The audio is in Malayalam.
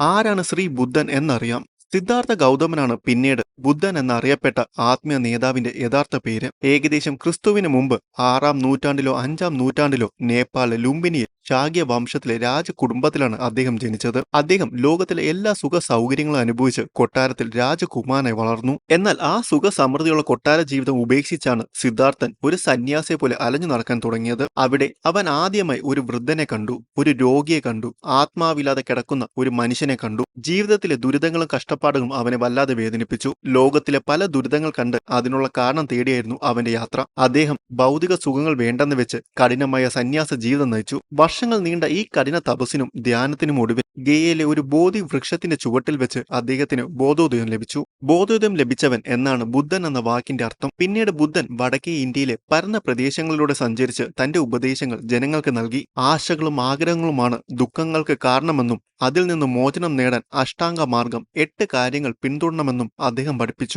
ആരാണ് ശ്രീ ബുദ്ധൻ എന്നറിയാം. സിദ്ധാർത്ഥ ഗൗതമനാണ് പിന്നീട് ബുദ്ധൻ എന്നറിയപ്പെട്ട ആത്മീയ നേതാവിന്റെ യഥാർത്ഥ പേര്. ഏകദേശം ക്രിസ്തുവിന് മുമ്പ് ആറാം നൂറ്റാണ്ടിലോ അഞ്ചാം നൂറ്റാണ്ടിലോ നേപ്പാളിലെ ലുംബിനിയിൽ ശാക്യ വംശത്തിലെ രാജകുടുംബത്തിലാണ് അദ്ദേഹം ജനിച്ചത്. അദ്ദേഹം ലോകത്തിലെ എല്ലാ സുഖ സൗകര്യങ്ങളും അനുഭവിച്ച് കൊട്ടാരത്തിൽ രാജകുമാരനായി വളർന്നു. എന്നാൽ ആ സുഖ സമൃദ്ധിയുള്ള കൊട്ടാര ജീവിതം ഉപേക്ഷിച്ചാണ് സിദ്ധാർത്ഥൻ ഒരു സന്യാസിയെ പോലെ അലഞ്ഞു നടക്കാൻ തുടങ്ങിയത്. അവിടെ അവൻ ആദ്യമായി ഒരു വൃദ്ധനെ കണ്ടു ഒരു രോഗിയെ കണ്ടു ആത്മാവില്ലാതെ കിടക്കുന്ന ഒരു മനുഷ്യനെ കണ്ടു. ജീവിതത്തിലെ ദുരിതങ്ങളും കഷ്ടപ്പാടുകളും അവനെ വല്ലാതെ വേദനിപ്പിച്ചു. ലോകത്തിലെ പല ദുരിതങ്ങൾ കണ്ട് അതിനുള്ള കാരണം തേടിയായിരുന്നു അവന്റെ യാത്ര. അദ്ദേഹം ഭൗതിക സുഖങ്ങൾ വേണ്ടെന്ന് വെച്ച് കഠിനമായ സന്യാസ ജീവിതം നയിച്ചു. വർഷങ്ങൾ നീണ്ട ഈ കഠിന തപസ്സിനും ധ്യാനത്തിനും ഒടുവിൽ ഗയയിലെ ഒരു ബോധി വൃക്ഷത്തിന്റെ ചുവട്ടിൽ വെച്ച് അദ്ദേഹത്തിന് ബോധോദയം ലഭിച്ചു. ബോധോദയം ലഭിച്ചവൻ എന്നാണ് ബുദ്ധൻ എന്ന വാക്കിന്റെ അർത്ഥം. പിന്നീട് ബുദ്ധൻ വടക്കേ ഇന്ത്യയിലെ പരന്ന പ്രദേശങ്ങളിലൂടെ സഞ്ചരിച്ച് തന്റെ ഉപദേശങ്ങൾ ജനങ്ങൾക്ക് നൽകി. ആശകളും ആഗ്രഹങ്ങളുമാണ് ദുഃഖങ്ങൾക്ക് കാരണമെന്നും അതിൽ നിന്ന് മോചനം നേടാൻ അഷ്ടാംഗ മാർഗം എട്ട് കാര്യങ്ങൾ പിന്തുടരണമെന്നും അദ്ദേഹം പഠിപ്പിച്ചു.